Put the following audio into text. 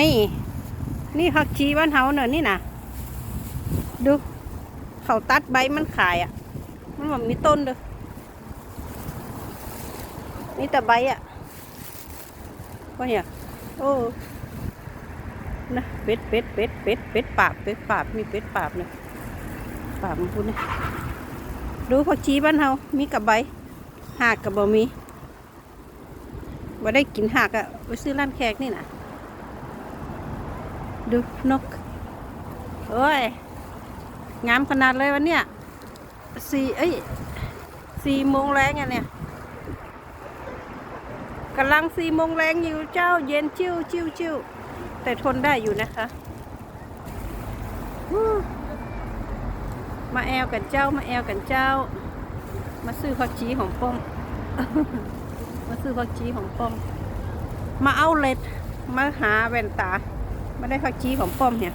นี่ นี่ผักชีบ้านเฮาเนอะนี่นะดู เขาตัดใบมันขายอะ มันแบบมีต้นเด้อมีแต่ใบอะว่าเนี่ยโอ้นะเป็ดเป็ดเป็ดเป็ดเป็ดปาบเป็ดปาบมีเป็ดปาบเนี่ยปาบมันพูดนะดูผักชีบ้านเฮามีกับใบหากกับบ่มีว่าได้กินหากอะไปซื้อร้านแขกนี่นะ ดูนก โอ้ย งามขนาดเลยวันเนี้ยสี่เอ้ยสี่โมงแรงอะเนี่ยกำลังสี่โมงแรงอยู่เจ้าเย็นชิวชิวชิวแต่ทนได้อยู่นะคะมาแอลกันเจ้ามาแอลกันเจ้า มาซื้อผักชีของป้อม มาซื้อผักชีของป้อม มาเอาเล็ดมาหาแว่นตา มาได้ผักชีของป้อมเนี่ย